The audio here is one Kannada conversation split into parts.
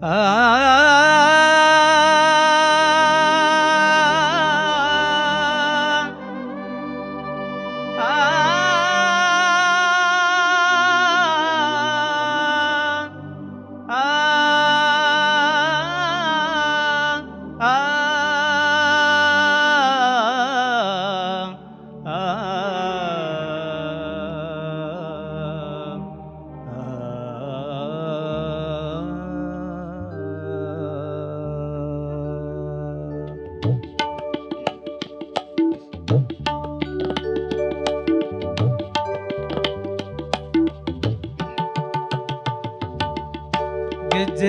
Ah, ah, ah.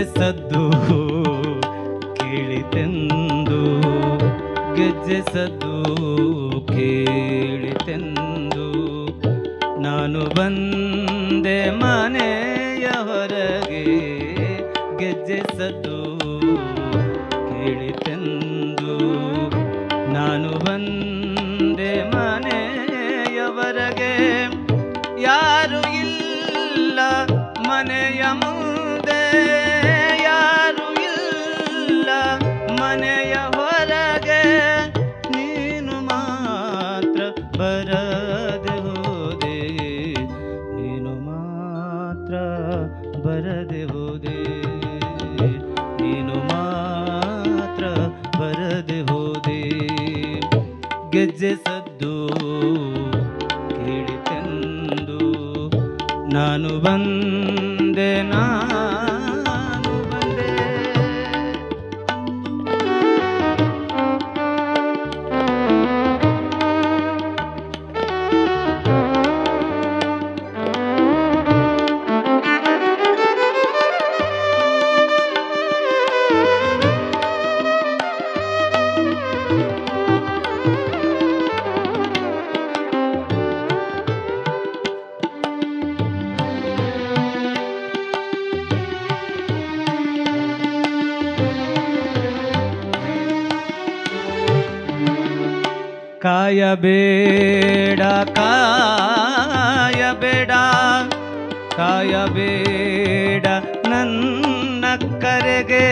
ಸದ್ದು ಕೇಳಿತೆಂದು. ಗೆಜ್ಜೆ ಸದ್ದು ಕೇಳಿತೆಂದು. ನಾನು ಬಂದೆ ಮನೆಯ ಹೊರಗೆ ಗೆಜ್ಜೆ ಸದ್ದು ಗೆಜ್ಜೆ ಸದ್ದು ಕೇಳಿತೆಂದು ನಾನು ಬಂದೆ ಕಾಯಬೇಡ ಕಾಯಬೇಡ ಕಾಯಬೇಡ ನನ್ನ ಕರೆಗೆ.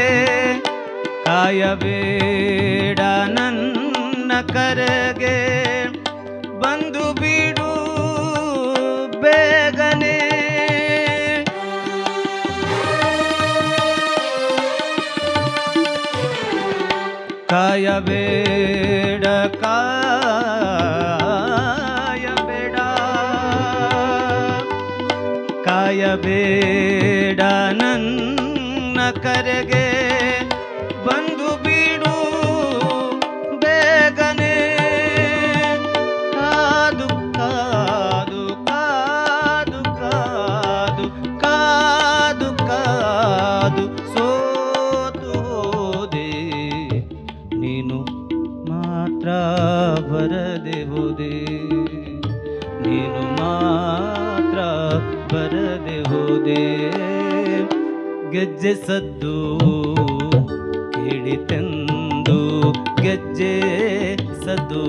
ಕಾಯಬೇಡ ನನ್ನ ಕರೆಗೆ. ಬಂದು ಬಿಡು ಬೇಗನೆ. ಕಾಯಬೇಡ ಕಾಯಬೇಡ ಬರದೆ ಹೋದೆ. ಗೆಜ್ಜೆ ಸದ್ದು ಕೇಳಿತೆಂದು. ಗೆಜ್ಜೆ ಸದ್ದು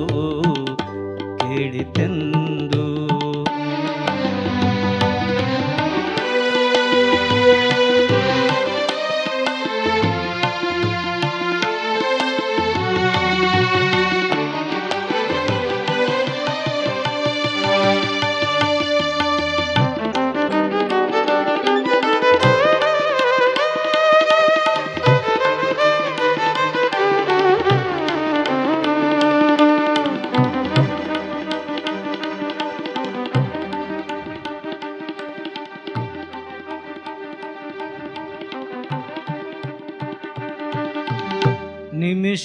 ಕೇಳಿತೆಂದು.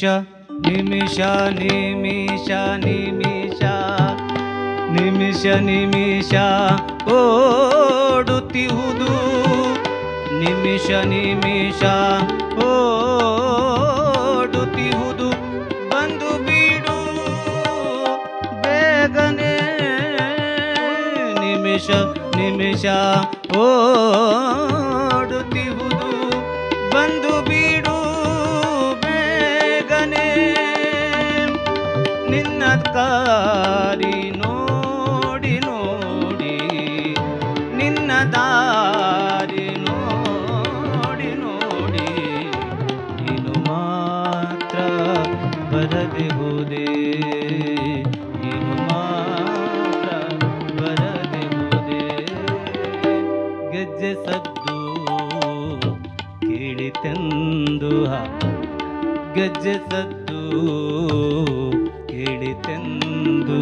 ನಿಮಿಷ ನಿಮಿಷ ನಿಮಿಷ ನಿಮಿಷ ನಿಮಿಷ ನಿಮಿಷ ಓಡುತ್ತಿಹುದು ನಿಮಿಷ ನಿಮಿಷ ಓಡುತ್ತಿಹುದು ಬಂದು ಬಿಡು ಬೇಗನೆ ನಿಮಿಷ ನಿಮಿಷ ಓಡುತ್ತಿಹುದು ಗೆಜ್ಜೆ ಸದ್ದು ಕೇಳಿತೆಂದು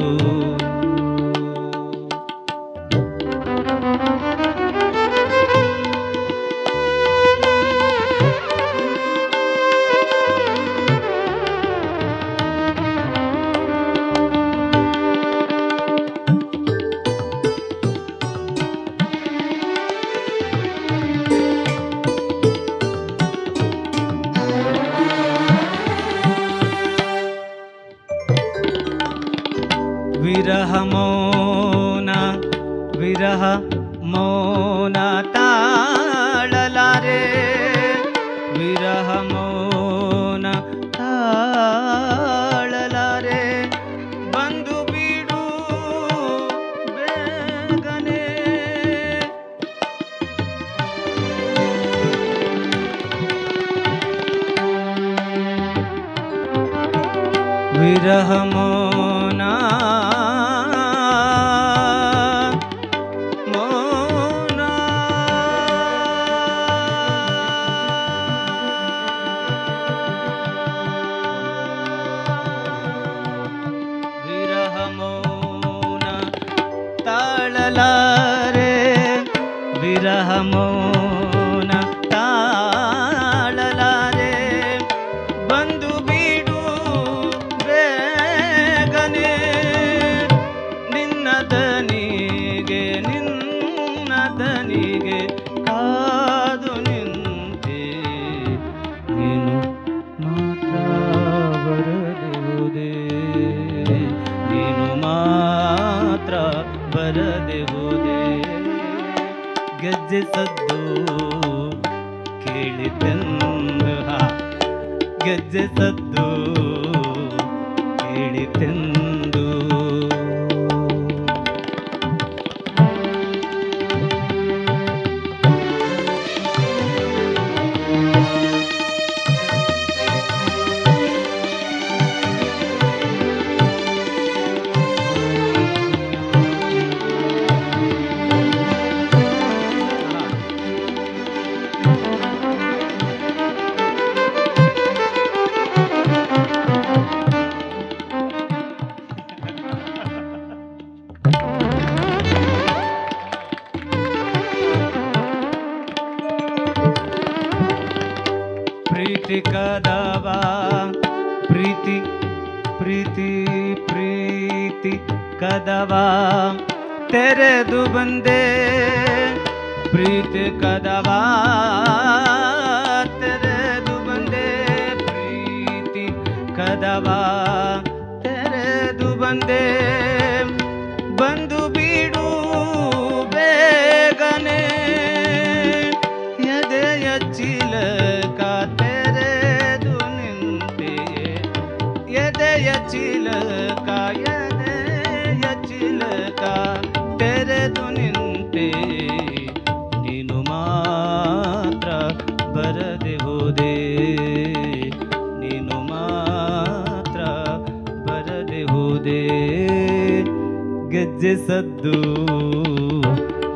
ವಿರಹ ಮೌನ ತಾಳಲಾರೆ ವಿರಹ ಮೌನ ತಾಳಲಾರೆ ಬಂದು ಬಿಡು ಬೇಗನೆ ವಿರಹ ಮೌನ ಮೌನ ತಾಳಲಾರೆ. ಬಂದು ಬೀಡು ಬೇಗನೆ. ನಿನ್ನ ದನಿಗೆ ನಿನ್ನ ದನಿಗೆ ಕಾದು ನಿಂತೆ. ನೀನು ಮಾತ್ರ ಬರದೆವುದೇ? ನೀನು ಮಾತ್ರ ಬರದಿರುವುದೇ ಗೆಜ್ಜೆ ಸದ್ದು ಕೇಳಿತೆಂದು ಗೆಜ್ಜೆ ಸದ್ದು ಕೇಳಿತೆಂದು. कीर्ति कदवा। तेरे दुबंदे प्रीत कदवा। ಗೆಜ್ಜೆ ಸದ್ದು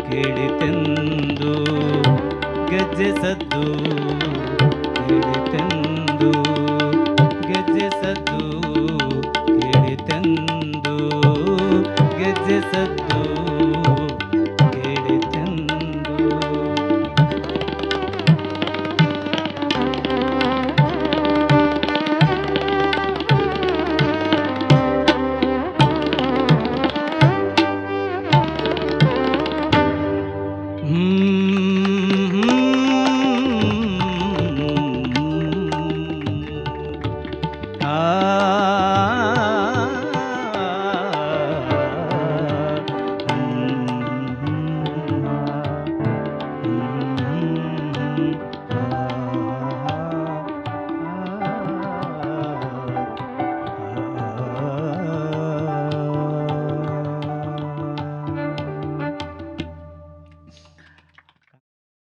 ಕೇಳಿತೆಂದು ಗೆಜ್ಜೆ ಸದ್ದು ಕೇಳಿತೆಂದು